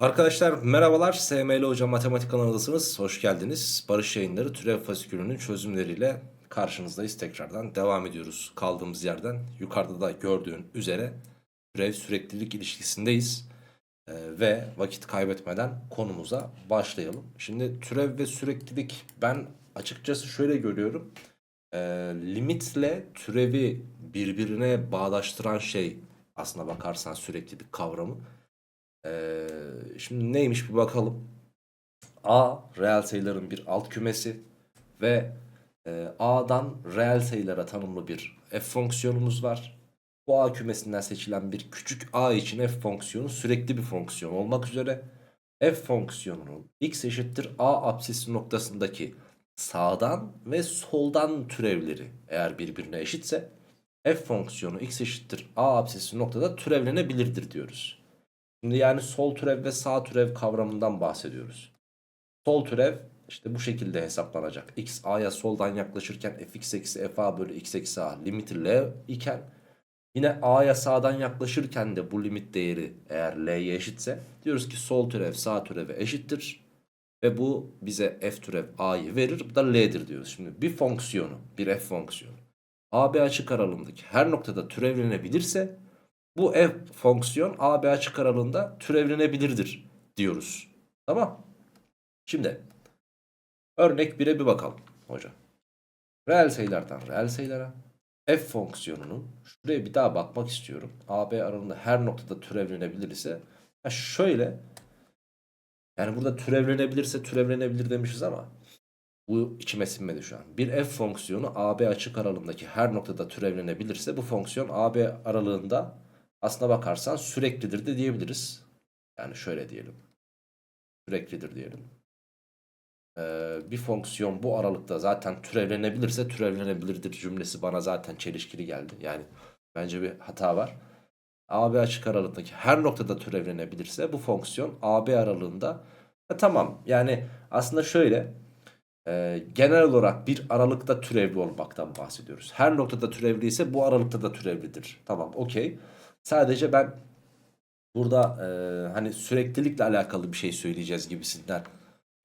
Arkadaşlar merhabalar. SML Hocam Matematik kanalındasınız. Hoş geldiniz. Barış Yayınları türev fasikülünün çözümleriyle karşınızdayız. Tekrardan devam ediyoruz kaldığımız yerden. Yukarıda da gördüğün üzere türev süreklilik ilişkisindeyiz. Ee, ve vakit kaybetmeden konumuza başlayalım. Şimdi türev ve süreklilik ben açıkçası şöyle görüyorum. Ee, limitle türevi birbirine bağdaştıran şey aslına bakarsan süreklilik kavramı. Ee, şimdi neymiş bir bakalım. A reel sayıların bir alt kümesi ve e, A'dan reel sayılara tanımlı bir f fonksiyonumuz var. Bu A kümesinden seçilen bir küçük a için f fonksiyonu sürekli bir fonksiyon olmak üzere f fonksiyonunun x eşittir a apsisi noktasındaki sağdan ve soldan türevleri eğer birbirine eşitse f fonksiyonu x eşittir a apsisi noktada türevlenebilirdir diyoruz. Şimdi yani sol türev ve sağ türev kavramından bahsediyoruz. Sol türev işte bu şekilde hesaplanacak. x a'ya soldan yaklaşırken fx eksi fa bölü x eksi a limiti l iken yine a'ya sağdan yaklaşırken de bu limit değeri eğer l'ye eşitse diyoruz ki sol türev sağ türeve eşittir. Ve bu bize f türev a'yı verir. Bu da l'dir diyoruz. Şimdi bir fonksiyonu bir f fonksiyonu AB açık aralığındaki her noktada türevlenebilirse bu f fonksiyon AB açık aralığında türevlenebilirdir diyoruz. Tamam. Şimdi örnek 1'e bir bakalım hocam. Reel sayılardan reel sayılara f fonksiyonunun şuraya bir daha bakmak istiyorum. AB aralığında her noktada türevlenebilir ise şöyle yani burada türevlenebilirse türevlenebilir demişiz ama bu içime sinmedi şu an. Bir f fonksiyonu AB açık aralığındaki her noktada türevlenebilirse bu fonksiyon AB aralığında aslına bakarsan süreklidir de diyebiliriz. Yani şöyle diyelim. Süreklidir diyelim. Ee, bir fonksiyon bu aralıkta zaten türevlenebilirse türevlenebilirdir cümlesi bana zaten çelişkili geldi. Yani bence bir hata var. AB açık aralığındaki her noktada türevlenebilirse bu fonksiyon AB aralığında e, tamam yani aslında şöyle e, genel olarak bir aralıkta türevli olmaktan bahsediyoruz. Her noktada türevli ise bu aralıkta da türevlidir. Tamam okey. Sadece ben burada e, hani süreklilikle alakalı bir şey söyleyeceğiz gibisinden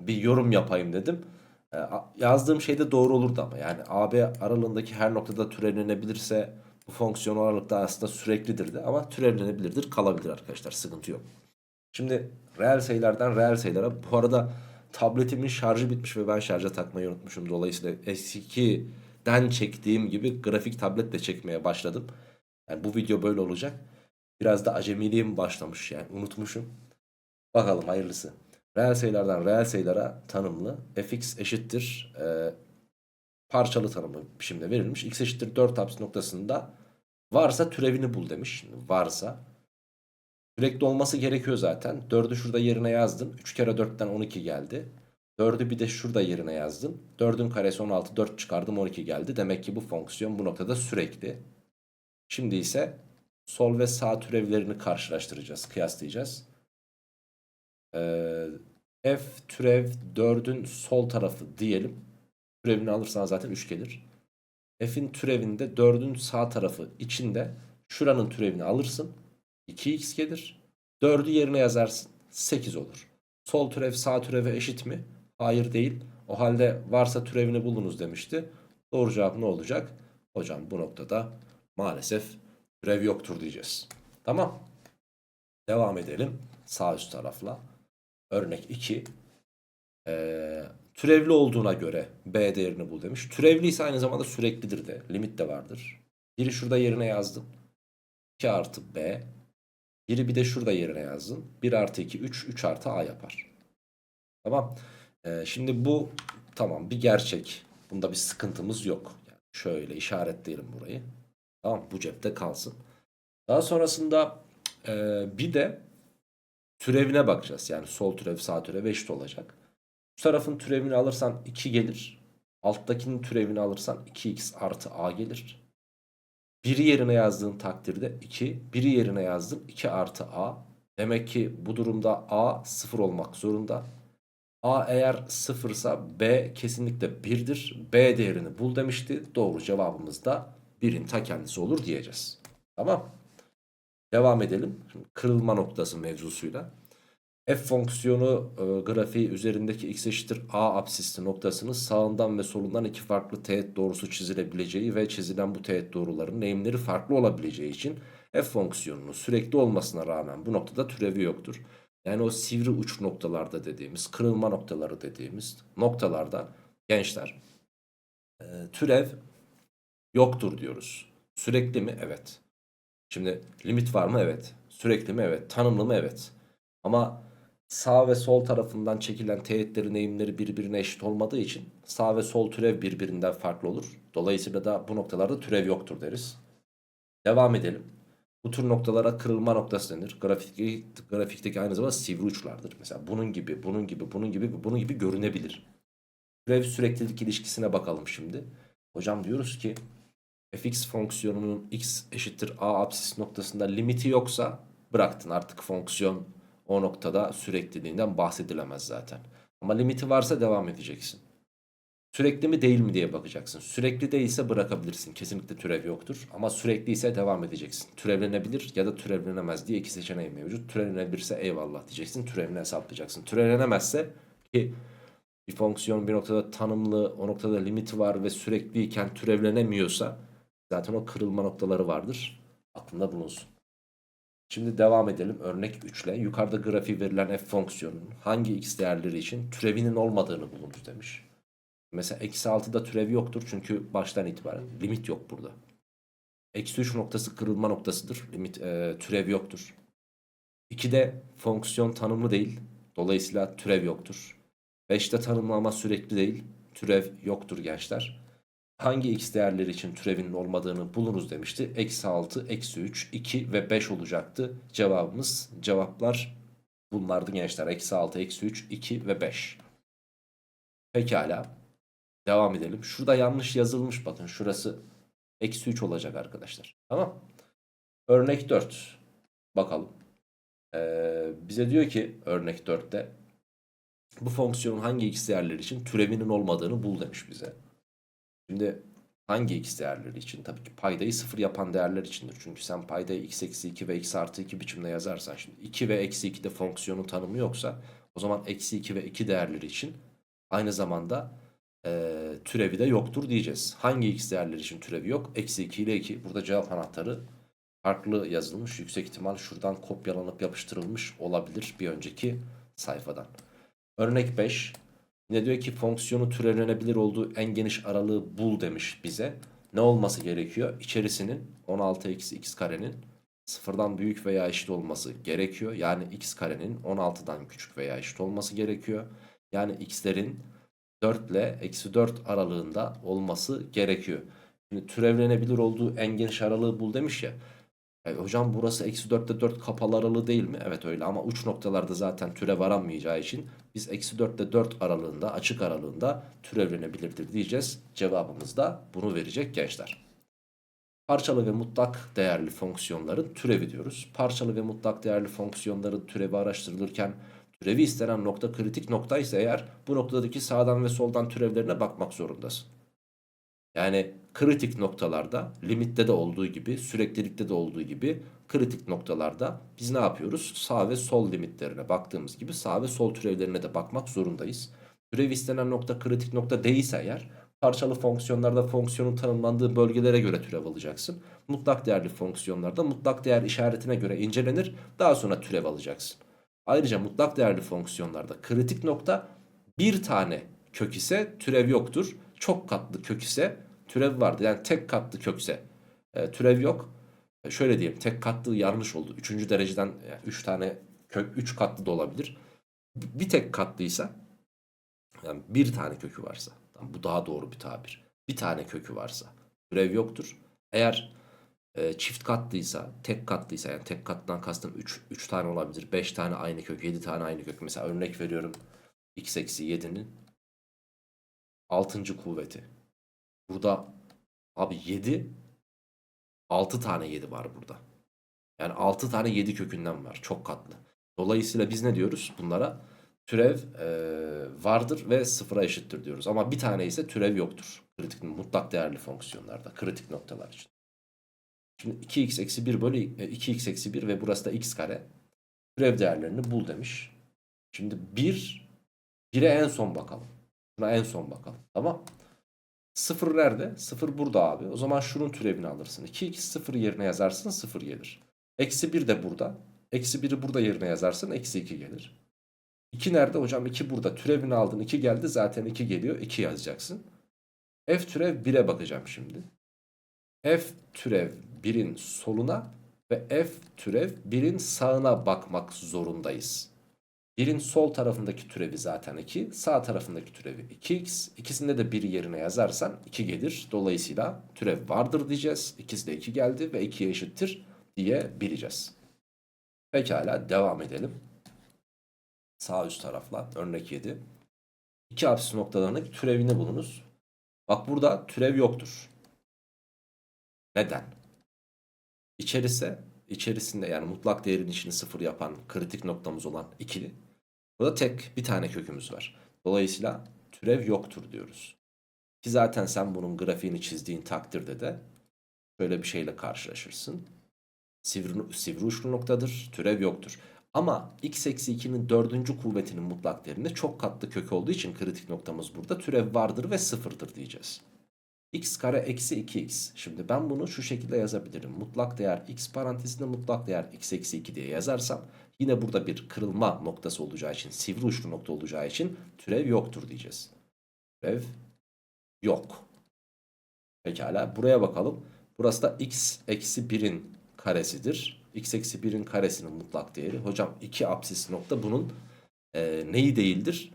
bir yorum yapayım dedim. E, yazdığım şey de doğru olurdu ama yani AB aralığındaki her noktada türevlenebilirse bu fonksiyon aralıkta aslında süreklidir de ama türevlenebilirdir kalabilir arkadaşlar sıkıntı yok. Şimdi reel sayılardan reel sayılara bu arada tabletimin şarjı bitmiş ve ben şarja takmayı unutmuşum. Dolayısıyla S2'den çektiğim gibi grafik tabletle çekmeye başladım. Yani bu video böyle olacak. Biraz da acemiliğim başlamış yani unutmuşum. Bakalım hayırlısı. Reel sayılardan reel sayılara tanımlı fx eşittir e, parçalı tanımlı biçimde verilmiş. x eşittir 4 apsis noktasında varsa türevini bul demiş. Şimdi varsa sürekli olması gerekiyor zaten. 4'ü şurada yerine yazdım. 3 kere 4'ten 12 geldi. 4'ü bir de şurada yerine yazdım. 4'ün karesi 16 4 çıkardım 12 geldi. Demek ki bu fonksiyon bu noktada sürekli. Şimdi ise sol ve sağ türevlerini karşılaştıracağız, kıyaslayacağız. Ee, f türev 4'ün sol tarafı diyelim. Türevini alırsan zaten 3 gelir. F'in türevinde 4'ün sağ tarafı içinde şuranın türevini alırsın. 2x gelir. 4'ü yerine yazarsın. 8 olur. Sol türev sağ türeve eşit mi? Hayır değil. O halde varsa türevini bulunuz demişti. Doğru cevap ne olacak? Hocam bu noktada maalesef türev yoktur diyeceğiz. Tamam. Devam edelim. Sağ üst tarafla. Örnek 2. Ee, türevli olduğuna göre B değerini bul demiş. Türevli ise aynı zamanda süreklidir de. Limit de vardır. Biri şurada yerine yazdım. 2 artı B. Biri bir de şurada yerine yazdım. 1 artı 2 3. 3 artı A yapar. Tamam. Ee, şimdi bu tamam bir gerçek. Bunda bir sıkıntımız yok. Yani şöyle işaretleyelim burayı. Tamam bu cepte kalsın. Daha sonrasında e, bir de türevine bakacağız. Yani sol türev sağ türev eşit olacak. Bu tarafın türevini alırsan 2 gelir. Alttakinin türevini alırsan 2x artı a gelir. Biri yerine yazdığın takdirde 2. Biri yerine yazdım 2 artı a. Demek ki bu durumda a 0 olmak zorunda. A eğer sıfırsa B kesinlikle 1'dir. B değerini bul demişti. Doğru cevabımız da 1'in ta kendisi olur diyeceğiz. Tamam. Devam edelim. Şimdi kırılma noktası mevzusuyla. F fonksiyonu e, grafiği üzerindeki x eşittir a absisli noktasının sağından ve solundan iki farklı teğet doğrusu çizilebileceği ve çizilen bu teğet doğruların eğimleri farklı olabileceği için f fonksiyonunun sürekli olmasına rağmen bu noktada türevi yoktur. Yani o sivri uç noktalarda dediğimiz, kırılma noktaları dediğimiz noktalarda gençler e, türev yoktur diyoruz. Sürekli mi? Evet. Şimdi limit var mı? Evet. Sürekli mi? Evet. Tanımlı mı? Evet. Ama sağ ve sol tarafından çekilen teğetlerin eğimleri birbirine eşit olmadığı için sağ ve sol türev birbirinden farklı olur. Dolayısıyla da bu noktalarda türev yoktur deriz. Devam edelim. Bu tür noktalara kırılma noktası denir. Grafikteki, grafikteki aynı zamanda sivri uçlardır. Mesela bunun gibi, bunun gibi, bunun gibi, bunun gibi görünebilir. Türev süreklilik ilişkisine bakalım şimdi. Hocam diyoruz ki fx fonksiyonunun x eşittir a absis noktasında limiti yoksa bıraktın artık fonksiyon o noktada sürekliliğinden bahsedilemez zaten. Ama limiti varsa devam edeceksin. Sürekli mi değil mi diye bakacaksın. Sürekli değilse bırakabilirsin. Kesinlikle türev yoktur. Ama sürekli ise devam edeceksin. Türevlenebilir ya da türevlenemez diye iki seçeneği mevcut. Türevlenebilirse eyvallah diyeceksin. Türevini hesaplayacaksın. Türevlenemezse ki bir fonksiyon bir noktada tanımlı, o noktada limiti var ve sürekliyken türevlenemiyorsa zaten o kırılma noktaları vardır. Aklında bulunsun. Şimdi devam edelim örnek 3 ile. Yukarıda grafiği verilen f fonksiyonunun hangi x değerleri için türevinin olmadığını bulunuz demiş. Mesela eksi 6'da türevi yoktur çünkü baştan itibaren limit yok burada. Eksi 3 noktası kırılma noktasıdır. Limit e, türev yoktur. 2'de fonksiyon tanımlı değil. Dolayısıyla türev yoktur. 5'te tanımlı ama sürekli değil. Türev yoktur gençler. Hangi x değerleri için türevinin olmadığını bulunuz demişti. Eksi 6, eksi 3, 2 ve 5 olacaktı. Cevabımız cevaplar bunlardı gençler. Eksi 6, eksi 3, 2 ve 5. Pekala. Devam edelim. Şurada yanlış yazılmış bakın. Şurası eksi 3 olacak arkadaşlar. Tamam. Örnek 4. Bakalım. Ee, bize diyor ki örnek 4'te bu fonksiyonun hangi x değerleri için türevinin olmadığını bul demiş bize. Şimdi hangi x değerleri için? Tabii ki paydayı sıfır yapan değerler içindir. Çünkü sen paydayı x eksi 2 ve x artı 2 biçimde yazarsan şimdi 2 ve eksi 2'de fonksiyonun tanımı yoksa o zaman eksi 2 ve 2 değerleri için aynı zamanda e, türevi de yoktur diyeceğiz. Hangi x değerleri için türevi yok? Eksi 2 ile 2. Burada cevap anahtarı farklı yazılmış. Yüksek ihtimal şuradan kopyalanıp yapıştırılmış olabilir bir önceki sayfadan. Örnek 5. Ne diyor ki fonksiyonu türevlenebilir olduğu en geniş aralığı bul demiş bize. Ne olması gerekiyor? İçerisinin 16 eksi x karenin sıfırdan büyük veya eşit olması gerekiyor. Yani x karenin 16'dan küçük veya eşit olması gerekiyor. Yani x'lerin 4 ile eksi 4 aralığında olması gerekiyor. Şimdi türevlenebilir olduğu en geniş aralığı bul demiş ya. E, hocam burası eksi 4'te 4 kapalı aralığı değil mi? Evet öyle ama uç noktalarda zaten türev aranmayacağı için biz eksi 4'te 4 aralığında açık aralığında türevlenebilirdir diyeceğiz. Cevabımız da bunu verecek gençler. Parçalı ve mutlak değerli fonksiyonların türevi diyoruz. Parçalı ve mutlak değerli fonksiyonların türevi araştırılırken türevi istenen nokta kritik nokta ise eğer bu noktadaki sağdan ve soldan türevlerine bakmak zorundasın. Yani kritik noktalarda limitte de olduğu gibi süreklilikte de olduğu gibi kritik noktalarda biz ne yapıyoruz? Sağ ve sol limitlerine baktığımız gibi sağ ve sol türevlerine de bakmak zorundayız. Türev istenen nokta kritik nokta değilse eğer parçalı fonksiyonlarda fonksiyonun tanımlandığı bölgelere göre türev alacaksın. Mutlak değerli fonksiyonlarda mutlak değer işaretine göre incelenir daha sonra türev alacaksın. Ayrıca mutlak değerli fonksiyonlarda kritik nokta bir tane kök ise türev yoktur. Çok katlı kök ise türev vardır. Yani tek katlı kök ise e, türev yok. E, şöyle diyeyim tek katlı yanlış oldu. Üçüncü dereceden 3 yani üç tane kök 3 katlı da olabilir. Bir tek katlıysa yani bir tane kökü varsa bu daha doğru bir tabir. Bir tane kökü varsa türev yoktur. Eğer e, çift katlıysa, tek katlıysa yani tek kattan kastım 3 3 tane olabilir. 5 tane aynı kök, 7 tane aynı kök. Mesela örnek veriyorum x eksi 7'nin 6. kuvveti. Burada abi 7 6 tane 7 var burada. Yani 6 tane 7 kökünden var. Çok katlı. Dolayısıyla biz ne diyoruz bunlara? Türev e, vardır ve sıfıra eşittir diyoruz. Ama bir tane ise türev yoktur. Kritik mutlak değerli fonksiyonlarda. Kritik noktalar için. Şimdi 2x eksi 1 bölü 2x eksi 1 ve burası da x kare. Türev değerlerini bul demiş. Şimdi 1 1'e en son bakalım. Buna en son bakalım. Tamam. 0 nerede? 0 burada abi. O zaman şunun türevini alırsın. 2x 0 yerine yazarsın 0 gelir. Eksi 1 de burada. Eksi 1'i burada yerine yazarsın. Eksi 2 gelir. 2 nerede hocam? 2 burada. Türevini aldın. 2 geldi. Zaten 2 geliyor. 2 yazacaksın. F türev 1'e bakacağım şimdi. F türev 1'in soluna ve F türev 1'in sağına bakmak zorundayız. 1'in sol tarafındaki türevi zaten 2. Sağ tarafındaki türevi 2x. İkisinde de 1 yerine yazarsan 2 gelir. Dolayısıyla türev vardır diyeceğiz. İkisi de 2 geldi ve 2'ye eşittir diyebileceğiz. Pekala devam edelim. Sağ üst tarafla örnek 7. İki apsis noktalarının türevini bulunuz. Bak burada türev yoktur. Neden? İçerisi, içerisinde yani mutlak değerin içini sıfır yapan kritik noktamız olan ikili. Burada tek bir tane kökümüz var. Dolayısıyla türev yoktur diyoruz. Ki zaten sen bunun grafiğini çizdiğin takdirde de şöyle bir şeyle karşılaşırsın. Sivri, sivri uçlu noktadır, türev yoktur. Ama x eksi 2'nin dördüncü kuvvetinin mutlak değerinde çok katlı kök olduğu için kritik noktamız burada türev vardır ve sıfırdır diyeceğiz. x kare eksi 2x. Şimdi ben bunu şu şekilde yazabilirim. Mutlak değer x parantezinde mutlak değer x eksi 2 diye yazarsam yine burada bir kırılma noktası olacağı için sivri uçlu nokta olacağı için türev yoktur diyeceğiz. Türev yok. Pekala buraya bakalım. Burası da x eksi 1'in karesidir. x eksi 1'in karesinin mutlak değeri. Hocam 2 apsis nokta bunun e, neyi değildir?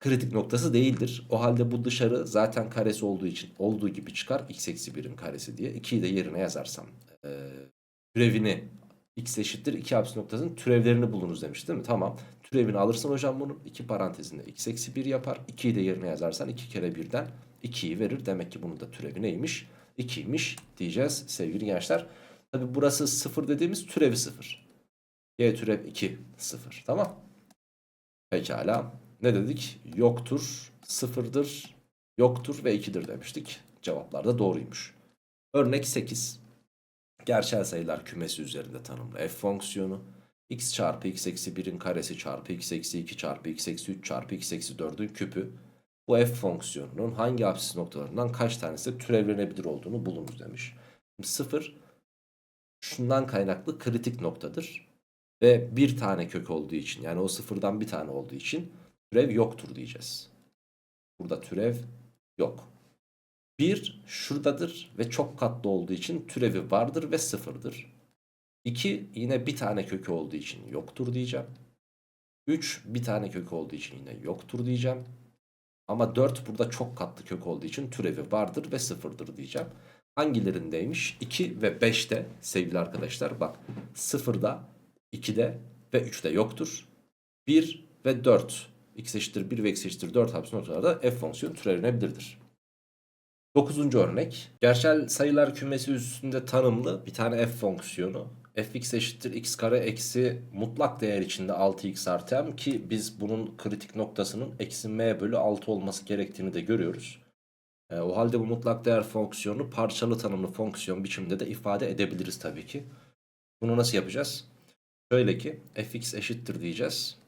Kritik noktası değildir. O halde bu dışarı zaten karesi olduğu için olduğu gibi çıkar. x eksi 1'in karesi diye. 2'yi de yerine yazarsam. E, türevini x eşittir 2 apsis noktasının türevlerini bulunuz demiş değil mi? Tamam. Türevini alırsın hocam bunun. 2 parantezinde x eksi 1 yapar. 2'yi de yerine yazarsan 2 kere 1'den 2'yi verir. Demek ki bunun da türevi neymiş? 2'ymiş diyeceğiz sevgili gençler. Tabi burası 0 dediğimiz türevi 0. Y türev 2 0 tamam. Pekala ne dedik? Yoktur, sıfırdır, yoktur ve 2'dir demiştik. Cevaplar da doğruymuş. Örnek 8. Gerçel sayılar kümesi üzerinde tanımlı f fonksiyonu. x çarpı x eksi 1'in karesi çarpı x eksi 2 çarpı x eksi 3 çarpı x eksi 4'ün küpü. Bu f fonksiyonunun hangi apsis noktalarından kaç tanesi türevlenebilir olduğunu bulunuz demiş. 0 şundan kaynaklı kritik noktadır. Ve bir tane kök olduğu için yani o sıfırdan bir tane olduğu için türev yoktur diyeceğiz. Burada türev yok. 1 şuradadır ve çok katlı olduğu için türevi vardır ve sıfırdır. 2 yine bir tane kökü olduğu için yoktur diyeceğim. 3 bir tane kökü olduğu için yine yoktur diyeceğim. Ama 4 burada çok katlı kök olduğu için türevi vardır ve sıfırdır diyeceğim. Hangilerindeymiş? 2 ve 5'te sevgili arkadaşlar bak 0'da 2'de ve 3'te yoktur. 1 ve 4 x eşittir 1 ve x eşittir 4 hapsi noktalarda f fonksiyonu türevlenebilirdir. 9. örnek. Gerçel sayılar kümesi üstünde tanımlı bir tane f fonksiyonu. fx eşittir x kare eksi mutlak değer içinde 6x artı m ki biz bunun kritik noktasının eksi m bölü 6 olması gerektiğini de görüyoruz. E, o halde bu mutlak değer fonksiyonu parçalı tanımlı fonksiyon biçiminde de ifade edebiliriz tabii ki. Bunu nasıl yapacağız? Şöyle ki fx eşittir diyeceğiz.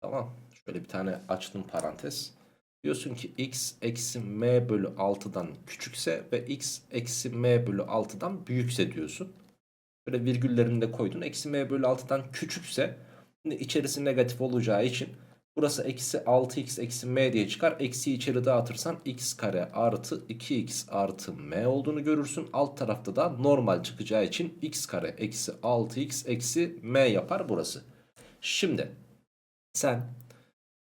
Tamam. Şöyle bir tane açtım parantez. Diyorsun ki x eksi m bölü 6'dan küçükse ve x eksi m bölü 6'dan büyükse diyorsun. Böyle virgüllerini de koydun. Eksi m bölü 6'dan küçükse içerisi negatif olacağı için burası eksi 6x eksi m diye çıkar. Eksi içeri dağıtırsan x kare artı 2x artı m olduğunu görürsün. Alt tarafta da normal çıkacağı için x kare eksi 6x eksi m yapar burası. Şimdi sen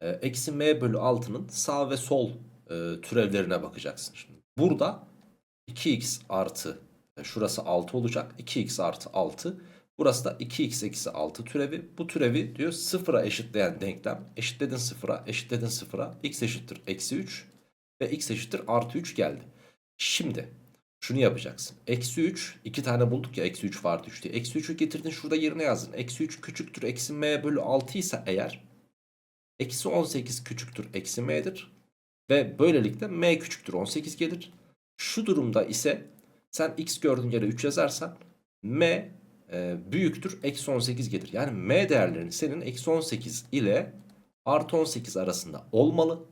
eksi m bölü 6'nın sağ ve sol e, türevlerine bakacaksın. Şimdi burada 2x artı e, şurası 6 olacak. 2x artı 6. Burası da 2x eksi 6 türevi. Bu türevi diyor sıfıra eşitleyen denklem. Eşitledin sıfıra, eşitledin sıfıra. x eşittir eksi 3 ve x eşittir artı 3 geldi. Şimdi şunu yapacaksın. Eksi 3 iki tane bulduk ya eksi 3 vardı 3 diye. Eksi 3'ü getirdin şurada yerine yazdın. Eksi 3 küçüktür eksi m bölü 6 ise eğer Eksi 18 küçüktür eksi m'dir. Ve böylelikle m küçüktür 18 gelir. Şu durumda ise sen x gördüğün yere 3 yazarsan m e, büyüktür eksi 18 gelir. Yani m değerlerini senin eksi 18 ile artı 18 arasında olmalı.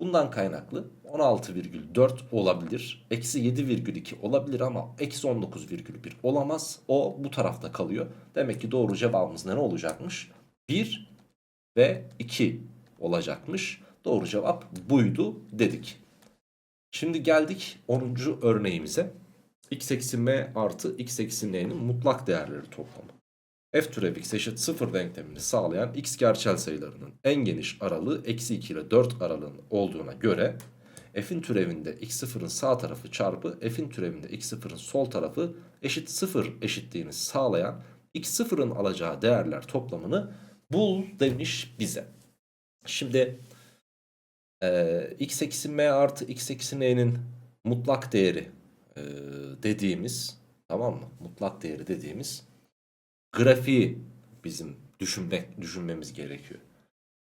Bundan kaynaklı 16,4 olabilir. Eksi 7,2 olabilir ama eksi 19,1 olamaz. O bu tarafta kalıyor. Demek ki doğru cevabımız ne olacakmış? 1 ve 2 olacakmış. Doğru cevap buydu dedik. Şimdi geldik 10. örneğimize. x eksi m artı x eksi n'nin mutlak değerleri toplamı. f türev x eşit 0 denklemini sağlayan x gerçel sayılarının en geniş aralığı eksi 2 ile 4 aralığın olduğuna göre f'in türevinde x0'ın sağ tarafı çarpı f'in türevinde x0'ın sol tarafı eşit 0 eşitliğini sağlayan x0'ın alacağı değerler toplamını bul demiş bize. Şimdi e, x eksi m artı x eksi n'nin mutlak değeri e, dediğimiz tamam mı? Mutlak değeri dediğimiz grafiği bizim düşünmek düşünmemiz gerekiyor.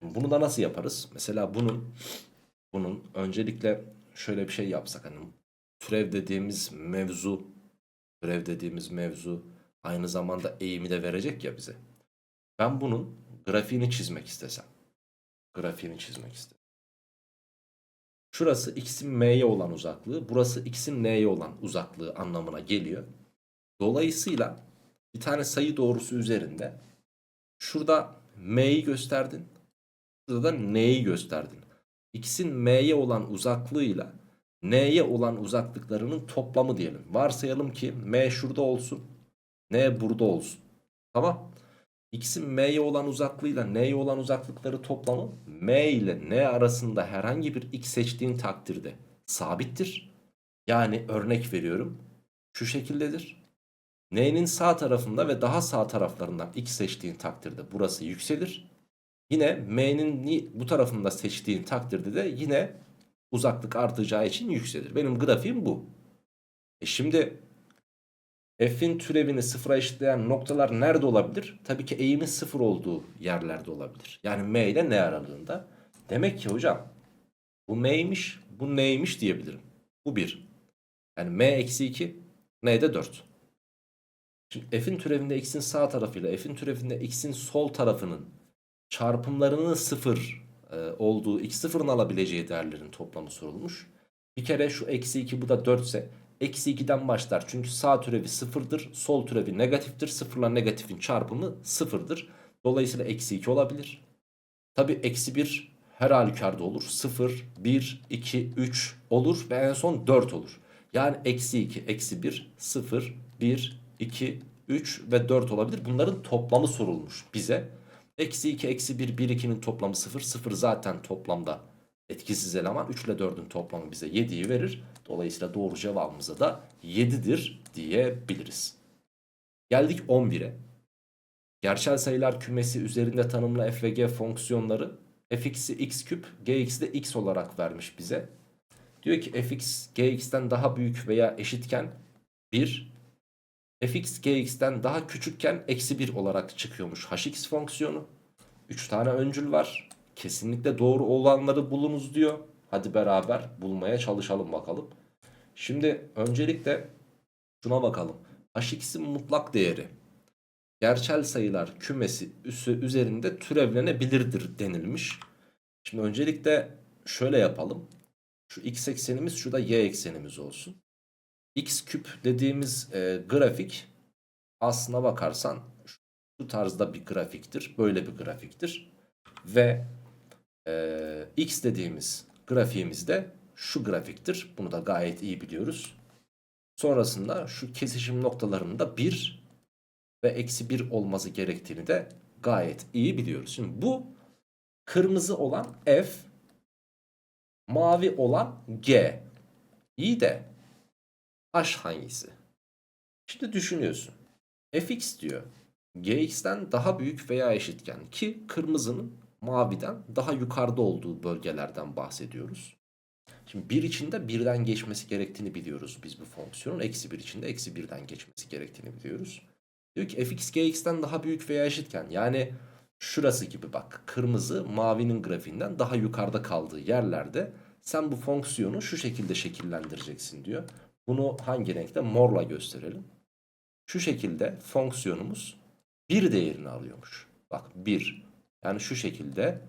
Bunu da nasıl yaparız? Mesela bunun bunun öncelikle şöyle bir şey yapsak hani türev dediğimiz mevzu türev dediğimiz mevzu aynı zamanda eğimi de verecek ya bize. Ben bunun grafiğini çizmek istesem. Grafiğini çizmek istesem. Şurası x'in m'ye olan uzaklığı, burası x'in n'ye olan uzaklığı anlamına geliyor. Dolayısıyla bir tane sayı doğrusu üzerinde şurada m'yi gösterdin, burada da n'yi gösterdin. X'in m'ye olan uzaklığıyla n'ye olan uzaklıklarının toplamı diyelim. Varsayalım ki m şurada olsun, n burada olsun. Tamam. X'in m'ye olan uzaklığıyla n'ye olan uzaklıkları toplamı m ile n arasında herhangi bir x seçtiğin takdirde sabittir. Yani örnek veriyorum şu şekildedir. N'nin sağ tarafında ve daha sağ taraflarından x seçtiğin takdirde burası yükselir. Yine m'nin bu tarafında seçtiğin takdirde de yine uzaklık artacağı için yükselir. Benim grafiğim bu. E şimdi f'in türevini sıfıra eşitleyen noktalar nerede olabilir? Tabii ki eğimin sıfır olduğu yerlerde olabilir. Yani m ile n aralığında. Demek ki hocam bu m'ymiş bu n'ymiş diyebilirim. Bu bir. Yani m eksi 2 n de 4. Şimdi f'in türevinde x'in sağ tarafıyla f'in türevinde x'in sol tarafının çarpımlarının sıfır e, olduğu x sıfırın alabileceği değerlerin toplamı sorulmuş. Bir kere şu eksi 2 bu da 4 ise eksi 2'den başlar. Çünkü sağ türevi sıfırdır. Sol türevi negatiftir. Sıfırla negatifin çarpımı sıfırdır. Dolayısıyla eksi 2 olabilir. Tabi eksi 1 her halükarda olur. 0, 1, 2, 3 olur ve en son 4 olur. Yani eksi 2, eksi 1, 0, 1, 2, 3 ve 4 olabilir. Bunların toplamı sorulmuş bize. Eksi 2, eksi 1, 1, 2'nin toplamı 0. 0 zaten toplamda etkisiz eleman. 3 ile 4'ün toplamı bize 7'yi verir. Dolayısıyla doğru cevabımıza da 7'dir diyebiliriz. Geldik 11'e. Gerçel sayılar kümesi üzerinde tanımlı f ve g fonksiyonları fx'i x küp gx'i de x olarak vermiş bize. Diyor ki fx gx'ten daha büyük veya eşitken 1 fx gx'ten daha küçükken eksi 1 olarak çıkıyormuş hx fonksiyonu. 3 tane öncül var. Kesinlikle doğru olanları bulunuz diyor. Hadi beraber bulmaya çalışalım bakalım. Şimdi öncelikle şuna bakalım. hx'in mutlak değeri gerçel sayılar kümesi üzerinde türevlenebilirdir denilmiş. Şimdi öncelikle şöyle yapalım. Şu x eksenimiz şurada y eksenimiz olsun. x küp dediğimiz e, grafik aslına bakarsan şu tarzda bir grafiktir. Böyle bir grafiktir. Ve e, x dediğimiz grafiğimiz de şu grafiktir. Bunu da gayet iyi biliyoruz. Sonrasında şu kesişim noktalarında 1 ve eksi 1 olması gerektiğini de gayet iyi biliyoruz. Şimdi bu kırmızı olan F, mavi olan G. İyi de H hangisi? Şimdi düşünüyorsun. Fx diyor. Gx'ten daha büyük veya eşitken ki kırmızının maviden daha yukarıda olduğu bölgelerden bahsediyoruz. Şimdi bir içinde birden geçmesi gerektiğini biliyoruz biz bu fonksiyonun. Eksi bir içinde eksi birden geçmesi gerektiğini biliyoruz. Diyor ki fx gx'ten daha büyük veya eşitken yani şurası gibi bak kırmızı mavinin grafiğinden daha yukarıda kaldığı yerlerde sen bu fonksiyonu şu şekilde şekillendireceksin diyor. Bunu hangi renkte? Morla gösterelim. Şu şekilde fonksiyonumuz bir değerini alıyormuş. Bak bir yani şu şekilde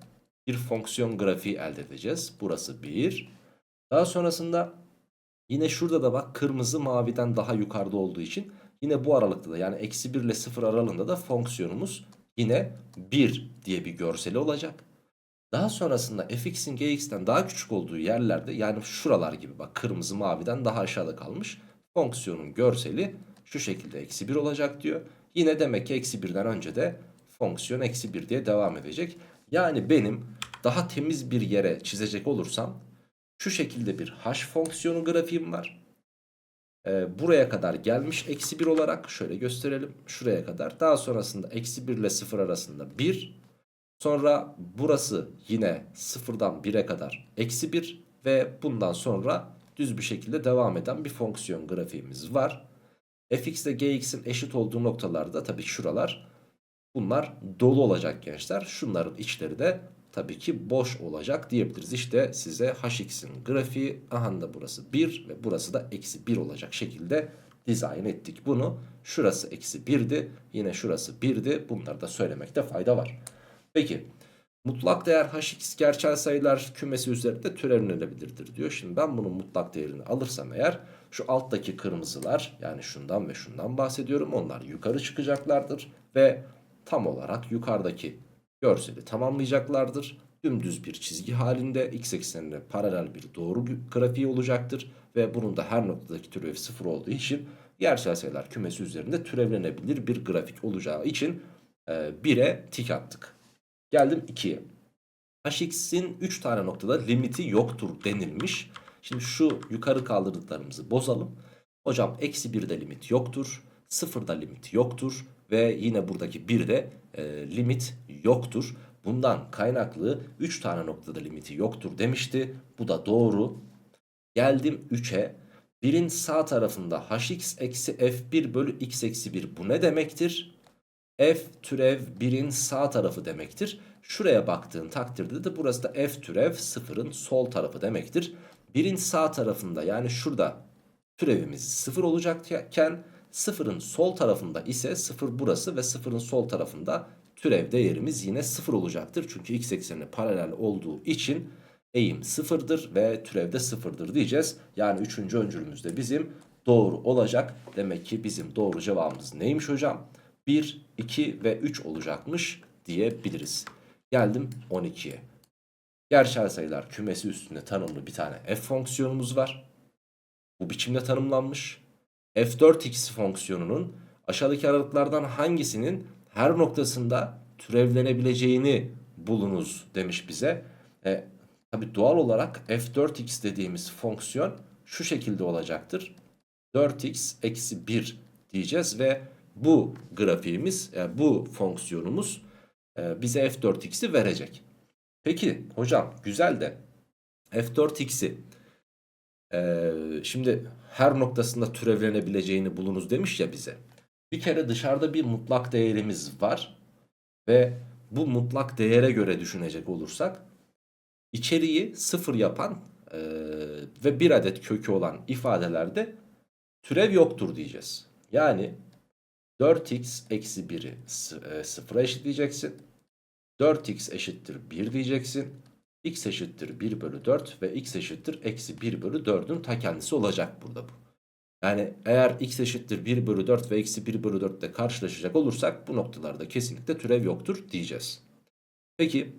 bir fonksiyon grafiği elde edeceğiz. Burası 1. Daha sonrasında yine şurada da bak kırmızı maviden daha yukarıda olduğu için yine bu aralıkta da yani eksi 1 ile 0 aralığında da fonksiyonumuz yine 1 diye bir görseli olacak. Daha sonrasında fx'in gx'ten daha küçük olduğu yerlerde yani şuralar gibi bak kırmızı maviden daha aşağıda kalmış. Fonksiyonun görseli şu şekilde eksi 1 olacak diyor. Yine demek ki eksi 1'den önce de fonksiyon eksi 1 diye devam edecek. Yani benim daha temiz bir yere çizecek olursam şu şekilde bir h fonksiyonu grafiğim var. Ee, buraya kadar gelmiş eksi 1 olarak şöyle gösterelim şuraya kadar. Daha sonrasında eksi 1 ile 0 arasında 1. Sonra burası yine 0'dan 1'e kadar eksi 1 ve bundan sonra düz bir şekilde devam eden bir fonksiyon grafiğimiz var. fx ile gx'in eşit olduğu noktalarda tabii şuralar bunlar dolu olacak gençler. Şunların içleri de tabii ki boş olacak diyebiliriz. İşte size hx'in grafiği aha da burası 1 ve burası da eksi 1 olacak şekilde dizayn ettik bunu. Şurası eksi 1'di yine şurası 1'di bunları da söylemekte fayda var. Peki mutlak değer hx gerçel sayılar kümesi üzerinde türevlenebilirdir diyor. Şimdi ben bunun mutlak değerini alırsam eğer şu alttaki kırmızılar yani şundan ve şundan bahsediyorum onlar yukarı çıkacaklardır ve tam olarak yukarıdaki görseli tamamlayacaklardır. Dümdüz bir çizgi halinde x eksenine paralel bir doğru grafiği olacaktır. Ve bunun da her noktadaki türevi sıfır olduğu için gerçel sayılar kümesi üzerinde türevlenebilir bir grafik olacağı için 1'e tik attık. Geldim 2'ye. hx'in 3 tane noktada limiti yoktur denilmiş. Şimdi şu yukarı kaldırdıklarımızı bozalım. Hocam eksi 1'de limit yoktur. 0'da limit yoktur. Ve yine buradaki 1'de e, limit yoktur. Bundan kaynaklı 3 tane noktada limiti yoktur demişti. Bu da doğru. Geldim 3'e. 1'in sağ tarafında hx eksi f1 bölü x eksi 1 bu ne demektir? f türev 1'in sağ tarafı demektir. Şuraya baktığın takdirde de burası da f türev 0'ın sol tarafı demektir. 1'in sağ tarafında yani şurada türevimiz 0 olacakken 0'ın sol tarafında ise 0 burası ve 0'ın sol tarafında türev değerimiz yine 0 olacaktır. Çünkü x eksenine paralel olduğu için eğim 0'dır ve türev de 0'dır diyeceğiz. Yani 3. öncülümüz de bizim doğru olacak. Demek ki bizim doğru cevabımız neymiş hocam? 1, 2 ve 3 olacakmış diyebiliriz. Geldim 12'ye. Gerçel sayılar kümesi üstünde tanımlı bir tane f fonksiyonumuz var. Bu biçimde tanımlanmış. F4x fonksiyonunun aşağıdaki aralıklardan hangisinin her noktasında türevlenebileceğini bulunuz demiş bize. E, Tabi doğal olarak f4x dediğimiz fonksiyon şu şekilde olacaktır. 4x eksi 1 diyeceğiz ve bu grafiğimiz yani e, bu fonksiyonumuz e, bize f4x'i verecek. Peki hocam güzel de f4x'i e, şimdi her noktasında türevlenebileceğini bulunuz demiş ya bize. Bir kere dışarıda bir mutlak değerimiz var ve bu mutlak değere göre düşünecek olursak içeriği sıfır yapan e, ve bir adet kökü olan ifadelerde türev yoktur diyeceğiz. Yani 4x eksi 1'i e, sıfıra eşitleyeceksin. 4x eşittir 1 diyeceksin. X eşittir 1 bölü 4 ve x eşittir eksi 1 bölü 4'ün ta kendisi olacak burada bu. Yani eğer x eşittir 1 bölü 4 ve eksi 1 bölü 4 ile karşılaşacak olursak bu noktalarda kesinlikle türev yoktur diyeceğiz. Peki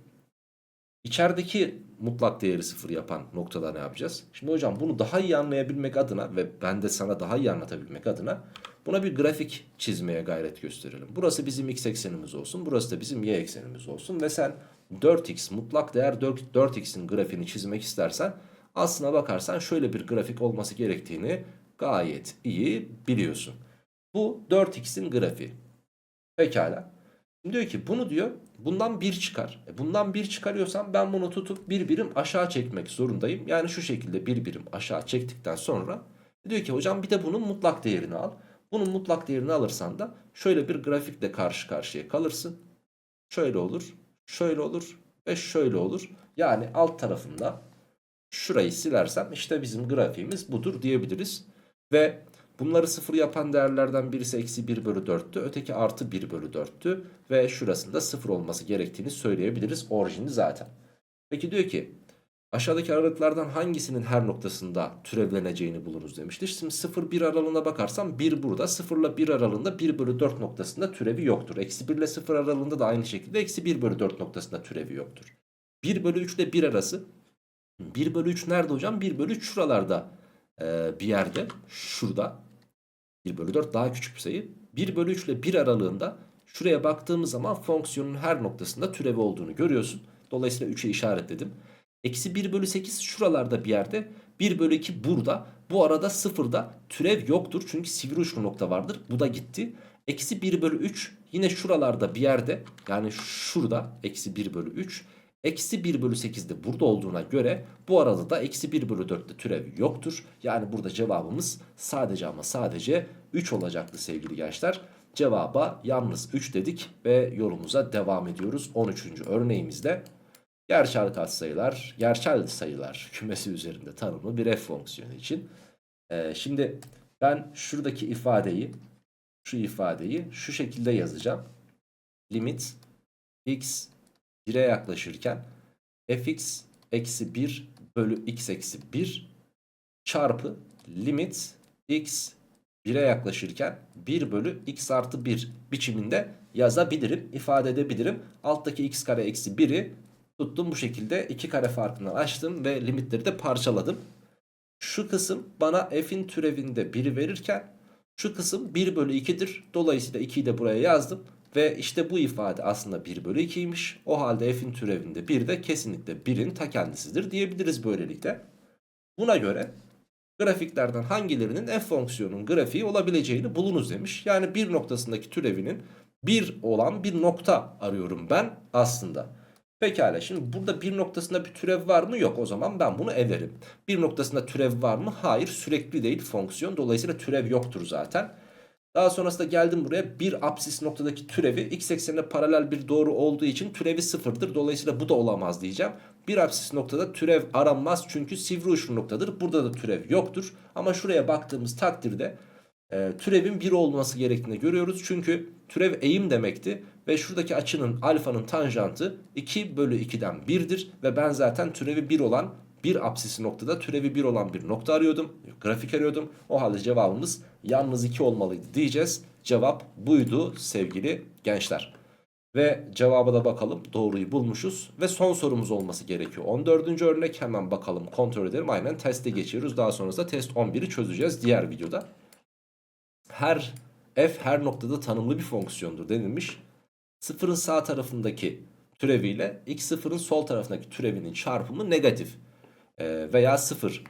içerideki mutlak değeri sıfır yapan noktada ne yapacağız? Şimdi hocam bunu daha iyi anlayabilmek adına ve ben de sana daha iyi anlatabilmek adına buna bir grafik çizmeye gayret gösterelim. Burası bizim x eksenimiz olsun. Burası da bizim y eksenimiz olsun. Ve sen 4x mutlak değer 4x'in grafiğini çizmek istersen aslına bakarsan şöyle bir grafik olması gerektiğini gayet iyi biliyorsun. Bu 4x'in grafiği. Pekala. Şimdi diyor ki bunu diyor bundan 1 çıkar. E bundan 1 çıkarıyorsam ben bunu tutup bir birim aşağı çekmek zorundayım. Yani şu şekilde bir birim aşağı çektikten sonra diyor ki hocam bir de bunun mutlak değerini al. Bunun mutlak değerini alırsan da şöyle bir grafikle karşı karşıya kalırsın. Şöyle olur, şöyle olur ve şöyle olur. Yani alt tarafında şurayı silersem işte bizim grafiğimiz budur diyebiliriz. Ve bunları sıfır yapan değerlerden birisi eksi 1 bölü 4'tü. Öteki artı 1 bölü 4'tü. Ve şurasında sıfır olması gerektiğini söyleyebiliriz. Orijini zaten. Peki diyor ki aşağıdaki aralıklardan hangisinin her noktasında türevleneceğini bulunuz demiştir. Şimdi 0-1 aralığına bakarsam 1 burada 0 ile 1 aralığında 1 bölü 4 noktasında türevi yoktur. Eksi 1 ile 0 aralığında da aynı şekilde eksi 1 bölü 4 noktasında türevi yoktur. 1 bölü 3 ile 1 arası 1 bölü 3 nerede hocam? 1 bölü 3 şuralarda ee, bir yerde şurada 1 bölü 4 daha küçük bir sayı. 1 bölü 3 ile 1 aralığında şuraya baktığımız zaman fonksiyonun her noktasında türevi olduğunu görüyorsun. Dolayısıyla 3'e işaretledim. Eksi 1 bölü 8 şuralarda bir yerde. 1 bölü 2 burada. Bu arada sıfırda türev yoktur. Çünkü sivri uçlu nokta vardır. Bu da gitti. Eksi 1 bölü 3 yine şuralarda bir yerde. Yani şurada eksi 1 bölü 3. Eksi 1 bölü 8 de burada olduğuna göre bu arada da eksi 1 bölü 4'te türev yoktur. Yani burada cevabımız sadece ama sadece 3 olacaktı sevgili gençler. Cevaba yalnız 3 dedik ve yolumuza devam ediyoruz. 13. örneğimizde gerçel katsayılar, gerçel sayılar kümesi üzerinde tanımlı bir f fonksiyonu için. Ee, şimdi ben şuradaki ifadeyi, şu ifadeyi şu şekilde yazacağım. Limit x 1'e yaklaşırken fx eksi 1 bölü x eksi 1 çarpı limit x 1'e yaklaşırken 1 bölü x artı 1 biçiminde yazabilirim, ifade edebilirim. Alttaki x kare eksi 1'i tuttum bu şekilde 2 kare farkından açtım ve limitleri de parçaladım. Şu kısım bana f'in türevinde 1'i verirken şu kısım 1 bölü 2'dir. Dolayısıyla 2'yi de buraya yazdım. Ve işte bu ifade aslında 1 bölü 2'ymiş. O halde f'in türevinde 1 de kesinlikle 1'in ta kendisidir diyebiliriz böylelikle. Buna göre grafiklerden hangilerinin f fonksiyonunun grafiği olabileceğini bulunuz demiş. Yani bir noktasındaki türevinin 1 olan bir nokta arıyorum ben aslında. Pekala şimdi burada bir noktasında bir türev var mı? Yok o zaman ben bunu elerim. Bir noktasında türev var mı? Hayır sürekli değil fonksiyon. Dolayısıyla türev yoktur zaten. Daha sonrasında geldim buraya bir apsis noktadaki türevi x eksenine paralel bir doğru olduğu için türevi sıfırdır. Dolayısıyla bu da olamaz diyeceğim. Bir apsis noktada türev aranmaz çünkü sivri uçlu noktadır. Burada da türev yoktur. Ama şuraya baktığımız takdirde e, türevin 1 olması gerektiğini görüyoruz. Çünkü türev eğim demekti ve şuradaki açının alfanın tanjantı 2 bölü 2'den 1'dir. Ve ben zaten türevi 1 olan bir apsisi noktada türevi 1 olan bir nokta arıyordum. Grafik arıyordum. O halde cevabımız yalnız 2 olmalıydı diyeceğiz. Cevap buydu sevgili gençler. Ve cevaba da bakalım doğruyu bulmuşuz. Ve son sorumuz olması gerekiyor. 14. örnek hemen bakalım kontrol edelim. Aynen teste geçiyoruz. Daha sonrasında test 11'i çözeceğiz diğer videoda. Her f her noktada tanımlı bir fonksiyondur denilmiş. Sıfırın sağ tarafındaki türeviyle x sıfırın sol tarafındaki türevinin çarpımı negatif e, veya sıfır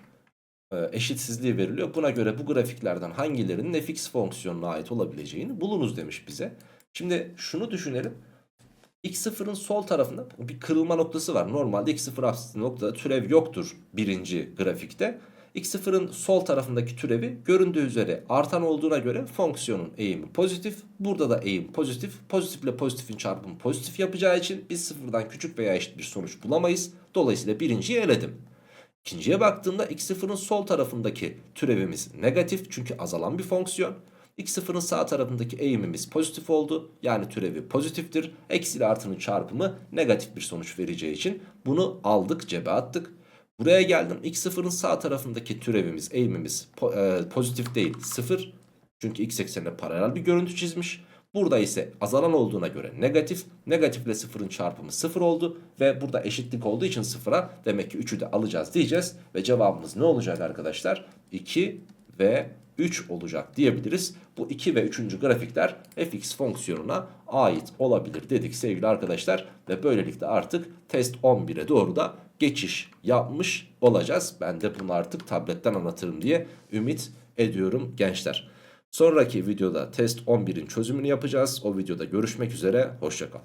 e, eşitsizliği veriliyor. Buna göre bu grafiklerden hangilerinin fx fonksiyonuna ait olabileceğini bulunuz demiş bize. Şimdi şunu düşünelim. x0'ın sol tarafında bir kırılma noktası var. Normalde x0 apsisli noktada türev yoktur birinci grafikte. X0'ın sol tarafındaki türevi göründüğü üzere artan olduğuna göre fonksiyonun eğimi pozitif. Burada da eğim pozitif. Pozitifle pozitifin çarpımı pozitif yapacağı için biz sıfırdan küçük veya eşit bir sonuç bulamayız. Dolayısıyla birinciyi eledim. İkinciye baktığımda x0'ın sol tarafındaki türevimiz negatif çünkü azalan bir fonksiyon. x0'ın sağ tarafındaki eğimimiz pozitif oldu. Yani türevi pozitiftir. Eksi ile artının çarpımı negatif bir sonuç vereceği için bunu aldık cebe attık. Buraya geldim x0'ın sağ tarafındaki türevimiz eğimimiz e, pozitif değil 0. Çünkü x eksenine paralel bir görüntü çizmiş. Burada ise azalan olduğuna göre negatif. Negatifle sıfırın çarpımı sıfır oldu. Ve burada eşitlik olduğu için sıfıra demek ki 3'ü de alacağız diyeceğiz. Ve cevabımız ne olacak arkadaşlar? 2 ve 3 olacak diyebiliriz. Bu 2 ve 3. grafikler fx fonksiyonuna ait olabilir dedik sevgili arkadaşlar. Ve böylelikle artık test 11'e doğru da geçiş yapmış olacağız. Ben de bunu artık tabletten anlatırım diye ümit ediyorum gençler. Sonraki videoda test 11'in çözümünü yapacağız. O videoda görüşmek üzere. Hoşçakal.